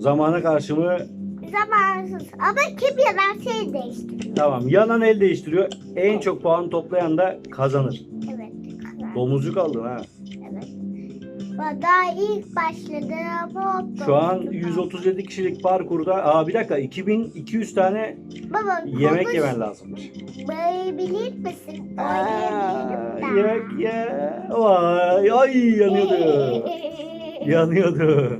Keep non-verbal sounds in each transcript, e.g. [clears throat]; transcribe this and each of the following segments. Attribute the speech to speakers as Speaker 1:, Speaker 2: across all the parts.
Speaker 1: Zamana karşılığı
Speaker 2: Zamansız. Ama kim yalan şey değiştiriyor.
Speaker 1: tamam. Yanan el değiştiriyor. En çok puan toplayan da kazanır.
Speaker 2: Evet. karar.
Speaker 1: Domuzcuk aldın ha.
Speaker 2: Evet. Daha ilk başladı ama
Speaker 1: Şu an 137 kişilik parkurda. Aa bir dakika 2200 tane
Speaker 2: Baba
Speaker 1: yemek
Speaker 2: konuş.
Speaker 1: yemen lazımmış.
Speaker 2: Bayabilir misin?
Speaker 1: Aa, yemek ye. Vay ay yanıyordu. Yanıyordu.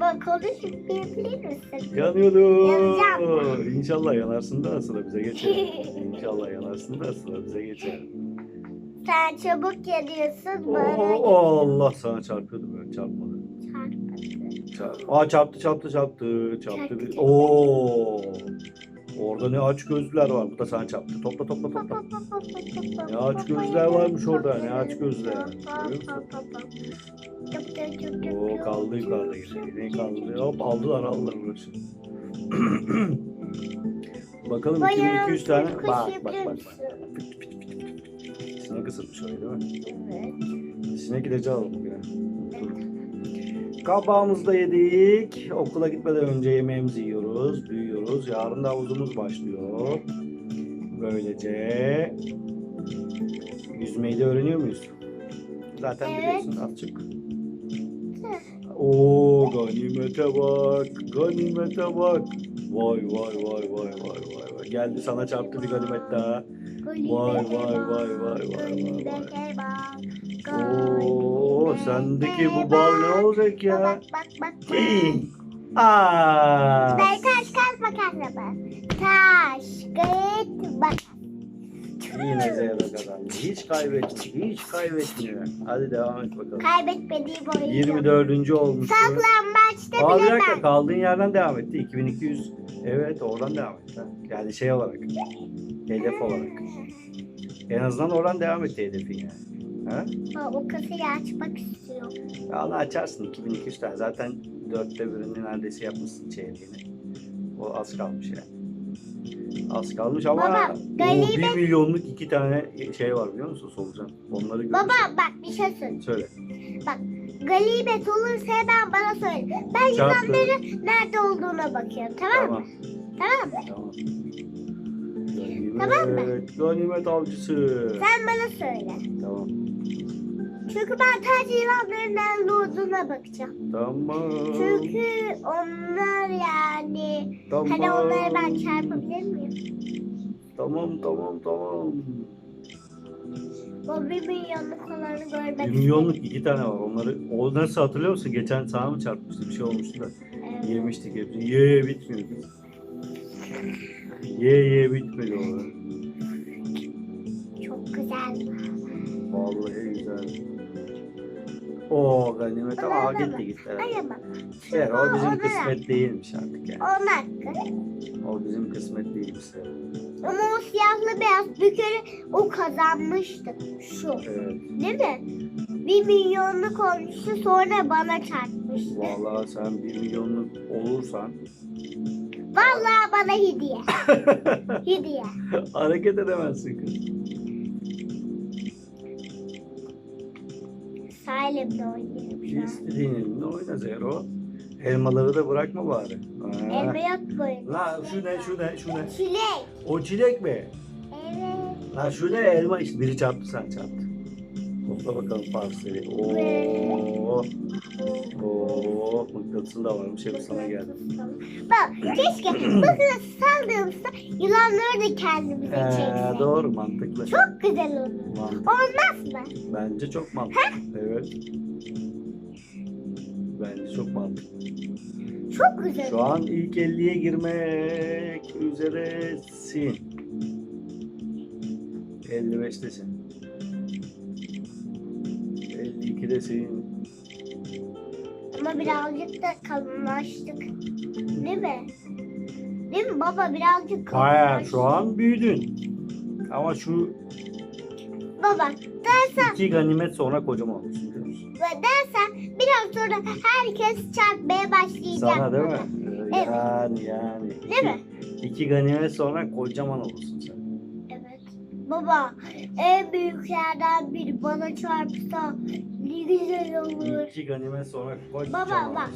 Speaker 2: Bak konuşup yiyebilir misin?
Speaker 1: Yanıyordu.
Speaker 2: Yanacağım.
Speaker 1: İnşallah yanarsın da sıra bize geçer. [laughs] İnşallah yanarsın da sıra bize geçer.
Speaker 2: Sen çabuk yanıyorsun
Speaker 1: Oo,
Speaker 2: bana
Speaker 1: Allah sana çarpıyordu böyle çarpmadı.
Speaker 2: çarpmadı.
Speaker 1: Çarp. Aa çarptı çarptı çarptı. Çarptı bir. Oo. Orada ne aç gözlüler var. Bu da sana çarptı. Topla topla topla. Ne aç gözler varmış orada, ne aç. Görüyor Oo kaldı yukarıda yine. Kaldı. Hop aldılar aldılar burası. [clears throat] Bakalım 2200 tane. Bak bak bak. bak. Sinek ısırmış öyle değil mi?
Speaker 2: Evet.
Speaker 1: Sinek ilacı alalım bugüne. Kabağımızı da yedik. Okula gitmeden önce yemeğimizi yiyoruz, büyüyoruz. Yarın da havuzumuz başlıyor. Böylece yüzmeyi de öğreniyor muyuz? Zaten
Speaker 2: Evet.
Speaker 1: biliyorsun azıcık. Oo ganimete bak, ganimete bak. Vay vay vay vay vay vay vay. Geldi sana çarptı bir ganimet daha. Vay vay vay vay vay vay vay. Oo sendeki bu bal ne olacak ya?
Speaker 2: Bak bak bak.
Speaker 1: Aa.
Speaker 2: Ben taş kaz makas yapar. Taş, kağıt, makas.
Speaker 1: Yine Zehra kazandı. Hiç kaybetmiyor. Hiç kaybetmiyor. Hadi devam et bakalım.
Speaker 2: Kaybetmediğim oyunu.
Speaker 1: 24. olmuştu.
Speaker 2: Saklambaçta
Speaker 1: Aa bir
Speaker 2: bile
Speaker 1: dakika
Speaker 2: ben.
Speaker 1: kaldığın yerden devam etti. 2200. Evet oradan devam etti. Yani şey olarak. Hedef olarak. En azından oradan devam etti hedefin yani. Ha?
Speaker 2: Ha, O kasayı açmak istiyor.
Speaker 1: Ya onu açarsın 2200 tane. Zaten dörtte birini neredeyse yapmışsın çeyreğini. O az kalmış yani. Az kalmış ama
Speaker 2: Baba, galiba-
Speaker 1: 1 milyonluk iki tane şey var biliyor musun solucan? Onları görürsün.
Speaker 2: Baba bak bir şey söyle.
Speaker 1: Söyle.
Speaker 2: Bak galibet olursa hemen bana söyle. Ben
Speaker 1: Çarptı.
Speaker 2: yılanların nerede olduğuna bakıyorum tamam mı?
Speaker 1: Tamam.
Speaker 2: Tamam mı?
Speaker 1: Tamam. Ganimet, ganimet avcısı.
Speaker 2: Sen bana söyle.
Speaker 1: Tamam.
Speaker 2: Çünkü ben sadece yılanların nerede olduğuna bakacağım.
Speaker 1: Tamam.
Speaker 2: Çünkü onlar yani
Speaker 1: Tamam.
Speaker 2: hani onları ben çarpabilir miyim?
Speaker 1: Tamam tamam tamam.
Speaker 2: O bir milyonluk olanı görmek
Speaker 1: 1 milyonluk iki tane var. Onları o nasıl hatırlıyor musun? Geçen sana mı çarpmıştı? Bir şey olmuştu da.
Speaker 2: istiyorum.
Speaker 1: Yemiştik hepsini. Ye ye bitmiyor. Ye ye bitmedi o.
Speaker 2: Çok güzel.
Speaker 1: Vallahi güzel. Oo ganimet ama
Speaker 2: Bana
Speaker 1: aa, gitti gitti.
Speaker 2: Ay ama.
Speaker 1: Evet, o bizim kısmet değilmiş artık yani.
Speaker 2: Onun hakkı.
Speaker 1: O bizim kısmet değilmiş.
Speaker 2: Ama o siyahlı beyaz bir kere o kazanmıştı. Şu.
Speaker 1: Evet.
Speaker 2: Değil mi? Bir milyonluk olmuştu sonra bana çarpmıştı.
Speaker 1: Vallahi sen 1 milyonluk olursan
Speaker 2: Vallahi bana hediye. [laughs] hediye.
Speaker 1: hareket edemezsin kız.
Speaker 2: Oynuyorum şu an.
Speaker 1: İstediğin elinle oyna Zero. Elmaları da bırakma bari. Ha.
Speaker 2: Elma yok bu oyunda.
Speaker 1: La şu ne şu ne şu ne?
Speaker 2: Çilek.
Speaker 1: O çilek mi?
Speaker 2: Evet.
Speaker 1: La şu ne elma işte. Biri çarptı sen çarptı. Topla bakalım parseli. Oo. Oo. Mıknatısın da varmış. Hep sana geldi.
Speaker 2: Bak keşke bakın saldığımızda yılanları da kendimize
Speaker 1: Ee,
Speaker 2: çeksek.
Speaker 1: doğru mantıklı.
Speaker 2: Çok güzel olur.
Speaker 1: Mantıklı.
Speaker 2: Olmaz mı?
Speaker 1: Bence çok mantıklı. Evet. Bence çok mantıklı.
Speaker 2: Çok güzel.
Speaker 1: Şu an ilk 50'ye girmek üzeresin. 55'tesin. 52'desin.
Speaker 2: Ama birazcık da kalınlaştık. Değil mi? Değil mi baba birazcık
Speaker 1: Hayır
Speaker 2: kalınlaştık.
Speaker 1: şu an büyüdün. Ama şu
Speaker 2: Baba dersen
Speaker 1: iki ganimet sonra kocaman biliyor musun?
Speaker 2: ve dersen biraz sonra herkes çarpmaya başlayacak.
Speaker 1: Sana değil mi?
Speaker 2: baba. Evet.
Speaker 1: Yani yani.
Speaker 2: Değil
Speaker 1: İki-
Speaker 2: mi?
Speaker 1: İki ganimet sonra kocaman olursun sen.
Speaker 2: Evet. Baba en büyüklerden biri bana çarpsa ne güzel olur.
Speaker 1: İki ganimet sonra kocaman
Speaker 2: Baba, bak.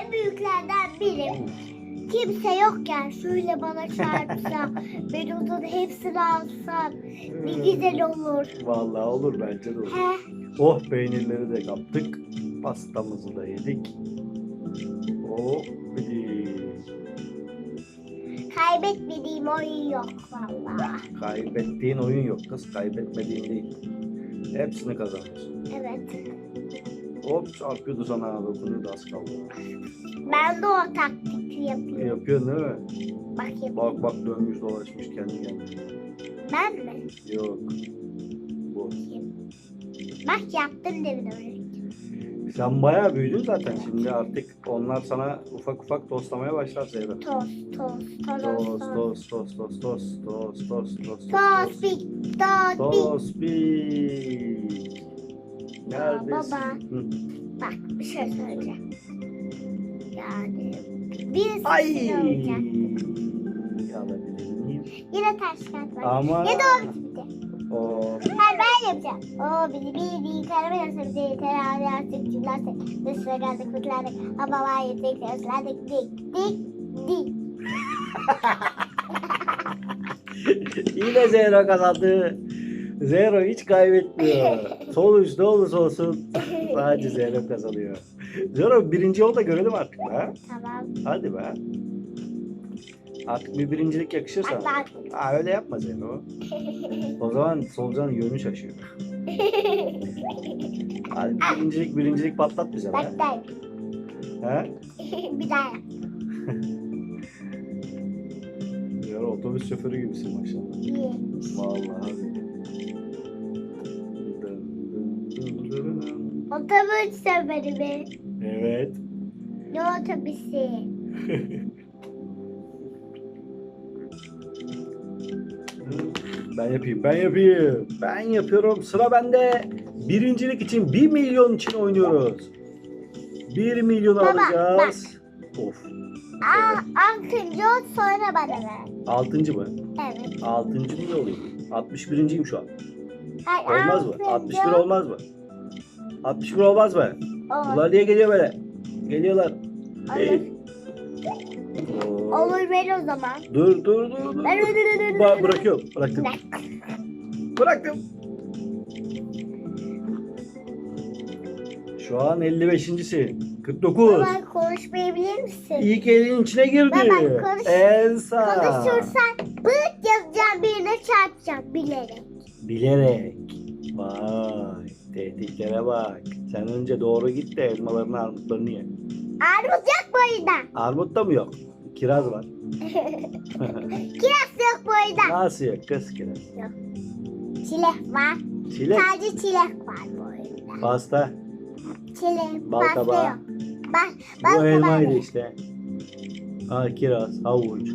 Speaker 2: En büyüklerden birim. Kimse yokken şöyle bana çarpsa, [laughs] ben onun hepsini alsam ne güzel olur.
Speaker 1: Vallahi olur bence de olur.
Speaker 2: He,
Speaker 1: Oh peynirleri de kaptık. Pastamızı da yedik. Oh bir
Speaker 2: kaybetmediğim oyun yok vallahi.
Speaker 1: Kaybettiğin oyun yok kız. Kaybetmediğin değil. Hepsini kazanıyorsun.
Speaker 2: Evet.
Speaker 1: Hop çarpıyordu sana dokunuyordu az kaldı.
Speaker 2: Ben de o taktikli yapıyorum.
Speaker 1: Yapıyorsun değil mi?
Speaker 2: Bakayım.
Speaker 1: Bak bak dönmüş dolaşmış kendi kendine.
Speaker 2: Ben mi?
Speaker 1: Yok. Bu.
Speaker 2: Bak yaptım demin öyle.
Speaker 1: Sen bayağı büyüdün zaten. Şimdi artık onlar sana ufak ufak tostlamaya başlar
Speaker 2: tost, tost, Tost,
Speaker 1: tost.
Speaker 2: tost,
Speaker 1: tost, tost, tost, tost, tost, tost, Tost,
Speaker 2: big, tost, big.
Speaker 1: Tospik. Neredesin?
Speaker 2: baba.
Speaker 1: Hı.
Speaker 2: Bak bir şey söyleyeceğim. Yani bir
Speaker 1: Ay. miyim?
Speaker 2: Yine taş kağıt var.
Speaker 1: Ama
Speaker 2: Ya da o bitti. Hayır ben yapacağım. O bizi bildi, karamel yeter, hadi artık cümlerse. Dışına geldik, kurtulandık. Ama var yetek, özlendik, dik, dik, dik. [laughs]
Speaker 1: yine Zero kazandı. Zero hiç kaybetmiyor. [laughs] Üst ne olursa olsun [laughs] sadece Zero kazanıyor. Zero birinci yolda görelim artık be.
Speaker 2: Tamam.
Speaker 1: Hadi be. Artık bir birincilik yakışır
Speaker 2: Bak
Speaker 1: sana.
Speaker 2: bak.
Speaker 1: Aa, öyle yapma Zero. [laughs] O zaman solucanın yönü şaşıyor. Hadi birincilik birincilik patlat bize be.
Speaker 2: Bak bak.
Speaker 1: He? [laughs]
Speaker 2: bir daha yap.
Speaker 1: Zero otobüs şoförü gibisin maşallah.
Speaker 2: İyi.
Speaker 1: Vallahi.
Speaker 2: Otobüs seferi mi?
Speaker 1: Evet.
Speaker 2: Ne otobüsü? [laughs]
Speaker 1: Ben yapayım, ben yapayım. Ben yapıyorum. Sıra bende. Birincilik için 1 milyon için oynuyoruz. 1 milyon
Speaker 2: Baba,
Speaker 1: alacağız. Of.
Speaker 2: Aa, altıncı sonra bana ver.
Speaker 1: Altıncı mı?
Speaker 2: Evet.
Speaker 1: Altıncı niye olayım? 61.yim şu an.
Speaker 2: Hayır,
Speaker 1: Olmaz mı?
Speaker 2: altıncı
Speaker 1: 61 olmaz mı? 61 olmaz mı?
Speaker 2: Olur.
Speaker 1: Bunlar niye geliyor böyle? Geliyorlar.
Speaker 2: Olur.
Speaker 1: Oo.
Speaker 2: Olur ver o zaman.
Speaker 1: Dur dur dur dur.
Speaker 2: Ver, ver,
Speaker 1: Ba- bırakıyorum. Bıraktım.
Speaker 2: Bırak.
Speaker 1: Bıraktım. Şu an 55.sin. 49.
Speaker 2: Baba konuşmayabilir misin?
Speaker 1: İlk elin içine girdi.
Speaker 2: Baba, konuş-
Speaker 1: Elsa.
Speaker 2: Konuşursan bıt yazacağım birine çarpacağım bilerek.
Speaker 1: Bilerek. Vay. Tehditlere bak. Sen önce doğru git de elmalarını armutlarını ye.
Speaker 2: Armut yok boyunda.
Speaker 1: Armut da mı yok? Kiraz var. [laughs]
Speaker 2: Kiraz yok boyunda.
Speaker 1: Nasıl yok kız kiraz?
Speaker 2: Çilek var.
Speaker 1: Çilek.
Speaker 2: Sadece çilek var boyunda.
Speaker 1: Pasta.
Speaker 2: Çilek,
Speaker 1: Bal
Speaker 2: pasta
Speaker 1: kabağı.
Speaker 2: yok. Bak, bal
Speaker 1: Bu
Speaker 2: kabağı
Speaker 1: elmaydı
Speaker 2: yok.
Speaker 1: işte. Ha kiraz, havuç.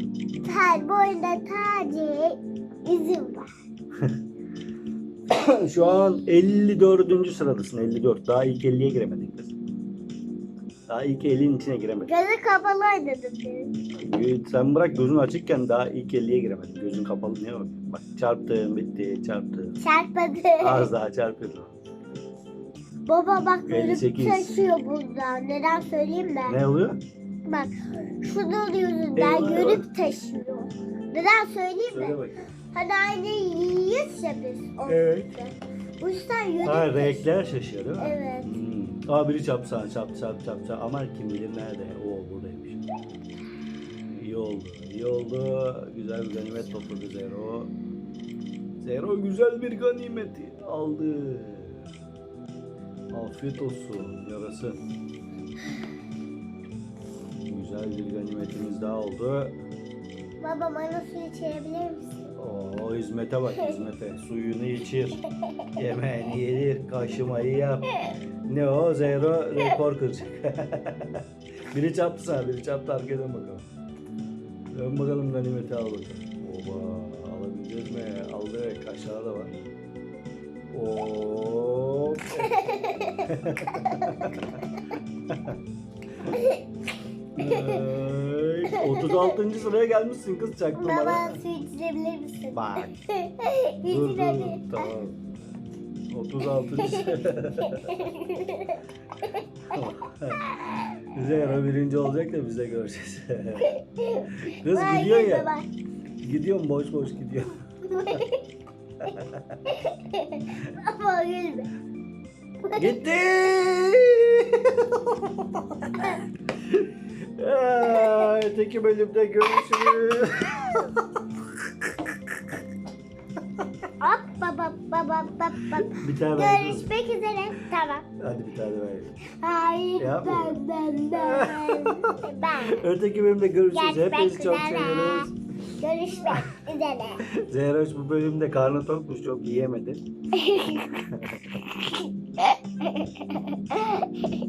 Speaker 2: Her boyunda sadece üzüm var. [laughs]
Speaker 1: Şu an 54. sıradasın 54. Daha ilk 50'ye giremedin kız. Daha ilk 50'nin içine giremedin.
Speaker 2: Gözü kapalı dedim.
Speaker 1: Sen bırak gözün açıkken daha ilk 50'ye giremedin. Gözün kapalı niye bak? Bak çarptın bitti çarptın.
Speaker 2: Çarpmadı.
Speaker 1: Az daha çarpıyordun.
Speaker 2: Baba bak yürüp
Speaker 1: 58.
Speaker 2: taşıyor buradan. Neden söyleyeyim mi?
Speaker 1: Ne oluyor?
Speaker 2: Bak şunun yüzünden
Speaker 1: Eyvah,
Speaker 2: yürüp taşıyor. Neden söyleyeyim
Speaker 1: Söyle
Speaker 2: mi?
Speaker 1: bakayım.
Speaker 2: Hani aynı yiyiz ya biz. o
Speaker 1: Evet.
Speaker 2: yüzden. Bu yüzden yürüp
Speaker 1: Ha renkler şaşıyor değil mi?
Speaker 2: Evet.
Speaker 1: Hmm. Aa biri çarptı sana çarptı çarptı çarptı. Ama kim bilir nerede? Oo buradaymış. İyi oldu. iyi oldu. Güzel bir ganimet topladı Zero. Zero güzel bir ganimeti aldı. Afiyet olsun. Yarasın. Güzel bir ganimetimiz daha oldu.
Speaker 2: Baba bana su içebilir misin?
Speaker 1: Oo hizmete bak hizmete. [laughs] Suyunu içir. Yemeğini yedir. Kaşımayı yap. [laughs] Ne o? Zero rekor kıracak. [laughs] biri çarptı sana. Biri çarptı arkaya dön bakalım. Dön bakalım ganimeti al bakalım. Oba alabileceğiz mi? Aldık. Aşağıda da var. Oo. [laughs] Ay, 36. sıraya gelmişsin kız çaktın
Speaker 2: Baba
Speaker 1: bana.
Speaker 2: su içebilir misin?
Speaker 1: Bak. [laughs] Dur dur tamam. 36. [laughs] Zehra birinci olacak da biz de göreceğiz. [laughs] Kız
Speaker 2: Vay
Speaker 1: gidiyor ya.
Speaker 2: bak.
Speaker 1: Gidiyorum boş boş gidiyor.
Speaker 2: Ama gülme.
Speaker 1: Gitti. [laughs] Öteki bölümde görüşürüz.
Speaker 2: Baba baba
Speaker 1: bir tane ver.
Speaker 2: Görüşmek üzere. Tamam.
Speaker 1: Hadi bir tane ver.
Speaker 2: Hayır
Speaker 1: Yapma.
Speaker 2: ben ben ben. ben. [laughs]
Speaker 1: Öteki bölümde görüşürüz.
Speaker 2: Görüşmek
Speaker 1: Hepinizi çok seviyoruz.
Speaker 2: Görüşmek [laughs] üzere.
Speaker 1: Zehra bu bölümde karnı tokmuş çok yiyemedi. [laughs]